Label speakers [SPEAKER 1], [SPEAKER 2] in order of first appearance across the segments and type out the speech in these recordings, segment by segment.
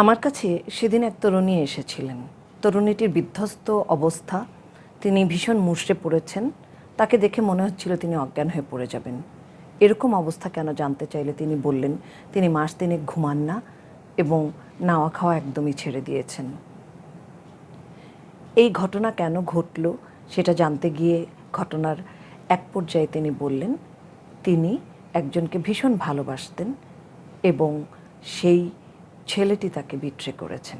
[SPEAKER 1] আমার কাছে সেদিন এক তরুণী এসেছিলেন। তরুণীটির বিধ্বস্ত অবস্থা, তিনি ভীষণ মুষড়ে পড়েছেন, তাকে দেখে মনে হচ্ছিল তিনি অজ্ঞান হয়ে পড়ে যাবেন। এরকম অবস্থা কেন জানতে চাইলে তিনি বললেন, তিনি মাস তিনেক ঘুমান না এবং নাওয়া খাওয়া একদমই ছেড়ে দিয়েছেন। এই ঘটনা কেন ঘটল সেটা জানতে গিয়ে ঘটনার এক পর্যায়ে তিনি বললেন, তিনি একজনকে ভীষণ ভালোবাসতেন এবং সেই ছেলেটি তাকে বিট্রে করেছেন।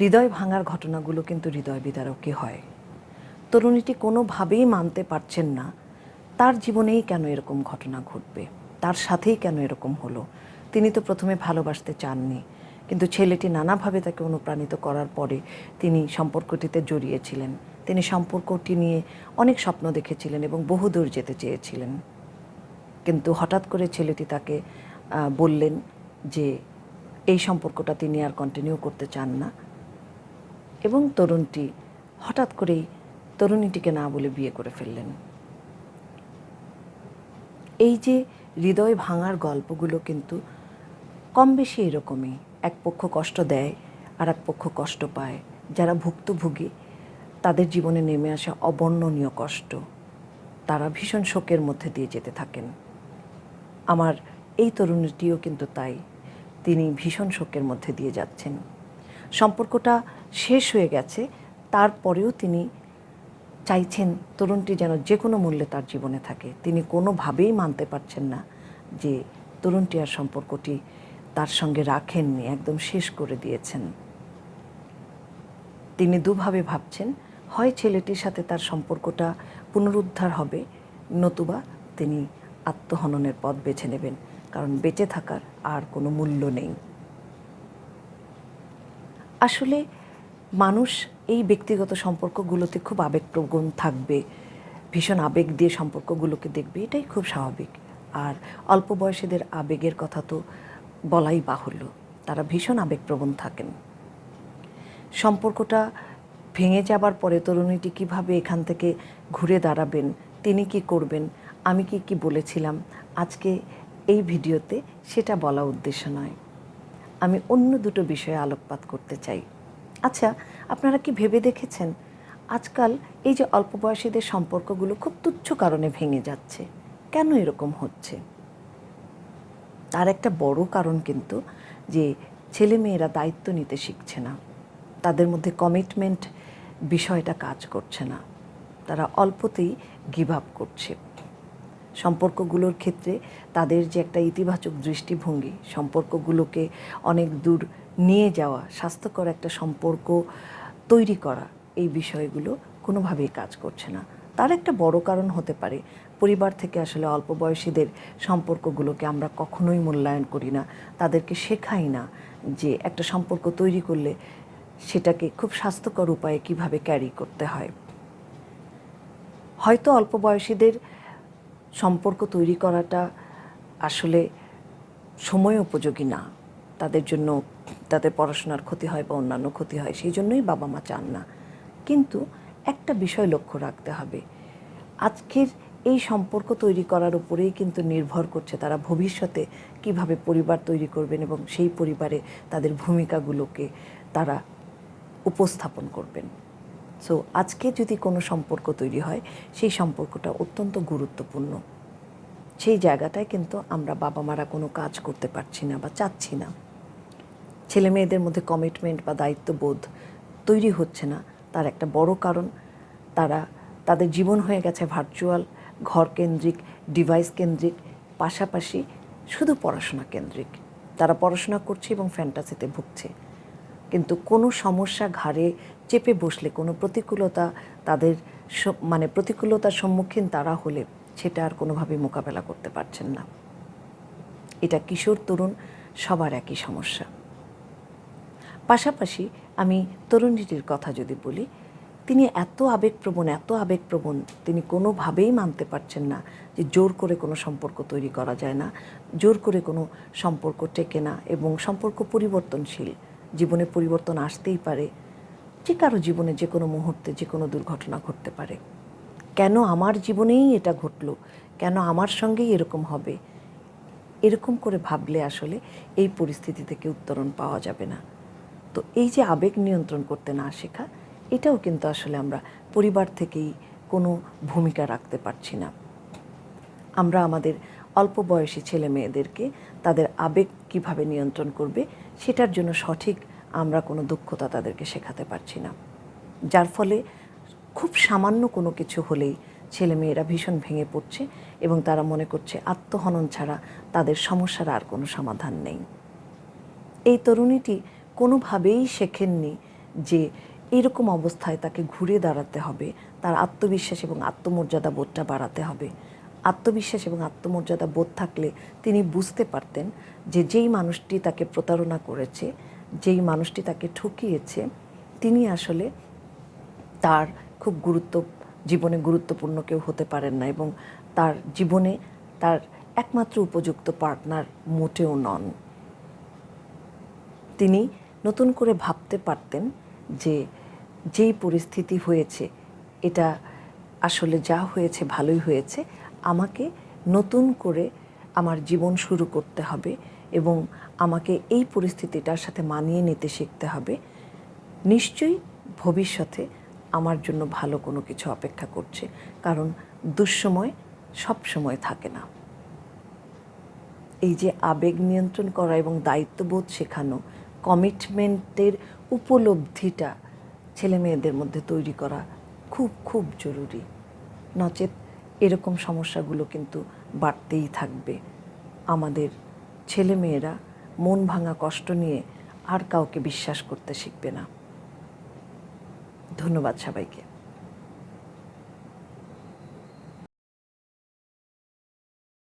[SPEAKER 1] হৃদয় ভাঙার ঘটনাগুলো কিন্তু হৃদয় বিদারকই হয়। তরুণীটি কোনোভাবেই মানতে পারছেন না, তার জীবনেই কেন এরকম ঘটনা ঘটবে, তার সাথেই কেন এরকম হলো? তিনি তো প্রথমে ভালোবাসতে চাননি, কিন্তু ছেলেটি নানাভাবে তাকে অনুপ্রাণিত করার পরে তিনি সম্পর্কটিতে জড়িয়েছিলেন। তিনি সম্পর্কটি নিয়ে অনেক স্বপ্ন দেখেছিলেন এবং বহুদূর যেতে চেয়েছিলেন। কিন্তু হঠাৎ করে ছেলেটি তাকে বললেন যে এই সম্পর্কটা তিনি আর কন্টিনিউ করতে চান না। এবং তরুণটি হঠাৎ করেই তরুণীটিকে না বলে বিয়ে করে ফেললেন। এই যে হৃদয় ভাঙার গল্পগুলো কিন্তু কম বেশি এরকমই। এক পক্ষ কষ্ট দেয় আর এক পক্ষ কষ্ট পায়। যারা ভুক্তভোগী, তাদের জীবনে নেমে আসা অবর্ণনীয় কষ্ট। তারা ভীষণ শোকের মধ্যে দিয়ে যেতে থাকেন। আমার এই তরুণীটিও কিন্তু তাই। তিনি ভীষণ শোকের মধ্যে দিয়ে যাচ্ছেন। সম্পর্কটা শেষ হয়ে গেছে, তারপরেও তিনি চাইছেন তরুণটি যেন যে কোনো মূল্যে তার জীবনে থাকে। তিনি কোনোভাবেই মানতে পারছেন না যে তরুণটি আর সম্পর্কটি তার সঙ্গে রাখেননি, একদম শেষ করে দিয়েছেন। তিনি দুভাবে ভাবছেন, হয় ছেলেটির সাথে তার সম্পর্কটা পুনরুদ্ধার হবে, নতুবা তিনি আত্মহননের পথ বেছে নেবেন। কারণ বেঁচে থাকার আর কোনো মূল্য নেই। আসলে মানুষ এই ব্যক্তিগত সম্পর্কগুলোতে খুব আবেগপ্রবণ থাকবে, ভীষণ আবেগ দিয়ে সম্পর্কগুলোকে দেখবে, এটাই খুব স্বাভাবিক। আর অল্প বয়সীদের আবেগের কথা তো বলাই বাহুল্য, তারা ভীষণ আবেগপ্রবণ থাকেন। সম্পর্কটা ভেঙে যাবার পরে তরুণীটি কীভাবে এখান থেকে ঘুরে দাঁড়াবেন, তিনি কি করবেন, আমি কি কি বলেছিলাম, আজকে এই ভিডিওতে সেটা বলা উদ্দেশ্য নয়। আমি অন্য দুটো বিষয়ে আলোকপাত করতে চাই। আচ্ছা আপনারা কি ভেবে দেখেছেন আজকাল এই যে অল্প বয়সীদের সম্পর্কগুলো খুব তুচ্ছ কারণে ভেঙে যাচ্ছে? কেন এরকম হচ্ছে? তার একটা বড় কারণ কিন্তু যে ছেলে মেয়েরা দায়িত্ব নিতে শিখছে না। তাদের মধ্যে কমিটমেন্ট বিষয়টা কাজ করছে না। তারা অল্পতেই গিভ আপ করছে। সম্পর্কগুলোর ক্ষেত্রে তাদের যে একটা ইতিবাচক দৃষ্টিভঙ্গি, সম্পর্কগুলোকে অনেক দূর নিয়ে যাওয়া, স্বাস্থ্যকর একটা সম্পর্ক তৈরি করা, এই বিষয়গুলো কোনোভাবেই কাজ করছে না। তার একটা বড় কারণ হতে পারে, পরিবার থেকে আসলে অল্প বয়সীদের সম্পর্কগুলোকে আমরা কখনোই মূল্যায়ন করি না, তাদেরকে শেখাই না যে একটা সম্পর্ক তৈরি করলে সেটাকে খুব স্বাস্থ্যকর উপায়ে কীভাবে ক্যারি করতে হয়। হয়তো অল্প বয়সীদের সম্পর্ক তৈরি করাটা আসলে সময় উপযোগী না। তাদের জন্য তাদের পড়াশোনার ক্ষতি হয় বা অন্যান্য ক্ষতি হয়, সেই জন্যই বাবা মা চান না। কিন্তু একটা বিষয় লক্ষ্য রাখতে হবে। আজকের এই সম্পর্ক তৈরি করার উপরেই কিন্তু নির্ভর করছে তারা ভবিষ্যতে কীভাবে পরিবার তৈরি করবেন এবং সেই পরিবারে তাদের ভূমিকাগুলোকে তারা উপস্থাপন করবেন। সো আজকে যদি কোনো সম্পর্ক তৈরি হয়, সেই সম্পর্কটা অত্যন্ত গুরুত্বপূর্ণ। সেই জায়গাটায় কিন্তু আমরা বাবা মারা কোনো কাজ করতে পারছি না বা চাচ্ছি না। ছেলে মেয়েদের মধ্যে কমিটমেন্ট বা দায়িত্ববোধ তৈরি হচ্ছে না। তার একটা বড় কারণ, তারা, তাদের জীবন হয়ে গেছে ভার্চুয়াল ঘর কেন্দ্রিক ডিভাইস কেন্দ্রিক পাশাপাশি শুধু পড়াশোনা কেন্দ্রিক তারা পড়াশোনা করছে এবং ফ্যান্টাসিতে ভুগছে। কিন্তু কোনো সমস্যা ঘাড়ে চেপে বসলে, কোনো প্রতিকূলতা তাদের মানে প্রতিকূলতার সম্মুখীন তারা হলে সেটা আর কোনোভাবে মোকাবেলা করতে পারছেন না। এটা কিশোর, তরুণ সবার একই সমস্যা। পাশাপাশি আমি তরুণীটির কথা যদি বলি, তিনি এত আবেগপ্রবণ এত আবেগপ্রবণ, তিনি কোনোভাবেই মানতে পারছেন না যে জোর করে কোনো সম্পর্ক তৈরি করা যায় না, জোর করে কোনো সম্পর্ক টেকে না এবং সম্পর্ক পরিবর্তনশীল। জীবনে পরিবর্তন আসতেই পারে, যে কারও জীবনে যে কোনো মুহূর্তে, যে কোনো দুর্ঘটনা ঘটতে পারে। কেন আমার জীবনেই এটা ঘটলো? কেন আমার সঙ্গেই এরকম হবে? এরকম করে ভাবলে আসলে এই পরিস্থিতি থেকে উত্তরণ পাওয়া যাবে না। তো এই যে আবেগ নিয়ন্ত্রণ করতে না শেখা, এটাও কিন্তু আসলে আমরা পরিবার থেকেই কোনো ভূমিকা রাখতে পারছি না। আমরা আমাদের অল্প বয়সী ছেলে মেয়েদেরকে তাদের আবেগ কীভাবে নিয়ন্ত্রণ করবে সেটার জন্য সঠিক আমরা কোনো দক্ষতা তাদেরকে শেখাতে পারছি না। যার ফলে খুব সামান্য কোনো কিছু হলেই ছেলে মেয়েরা ভীষণ ভেঙে পড়ছে এবং তারা মনে করছে আত্মহনন ছাড়া তাদের সমস্যার আর কোনো সমাধান নেই। এই তরুণীটি কোনোভাবেই শেখেননি যে এরকম অবস্থায় তাকে ঘুরে দাঁড়াতে হবে, তার আত্মবিশ্বাস এবং আত্মমর্যাদা বোধটা বাড়াতে হবে। আত্মবিশ্বাস এবং আত্মমর্যাদা বোধ থাকলে তিনি বুঝতে পারতেন যে যেই মানুষটি তাকে প্রতারণা করেছে, যেই মানুষটি তাকে ঠকিয়েছে, তিনি আসলে তার খুব গুরুত্ব, জীবনে গুরুত্বপূর্ণ কেউ হতে পারেন না এবং তার জীবনে তার একমাত্র উপযুক্ত পার্টনার মোটেও নন। তিনি নতুন করে ভাবতে পারতেন যে যেই পরিস্থিতি হয়েছে, এটা আসলে যা হয়েছে ভালোই হয়েছে আমাকে নতুন করে আমার জীবন শুরু করতে হবে এবং আমাকে এই পরিস্থিতিটার সাথে মানিয়ে নিতে শিখতে হবে। নিশ্চয়ই ভবিষ্যতে আমার জন্য ভালো কোনো কিছু অপেক্ষা করছে, কারণ দুঃসময় সব সময় থাকে না। এই যে আবেগ নিয়ন্ত্রণ করা এবং দায়িত্ববোধ শেখানো, কমিটমেন্টের উপলব্ধিটা ছেলে মেয়েদের মধ্যে তৈরি করা খুব খুব জরুরি। নচেত এরকম সমস্যাগুলো কিন্তু বাড়তেই থাকবে। আমাদের ছেলেমেয়েরা মন ভাঙা কষ্ট নিয়ে আর কাউকে বিশ্বাস করতে শিখবে না। ধন্যবাদ সবাইকে।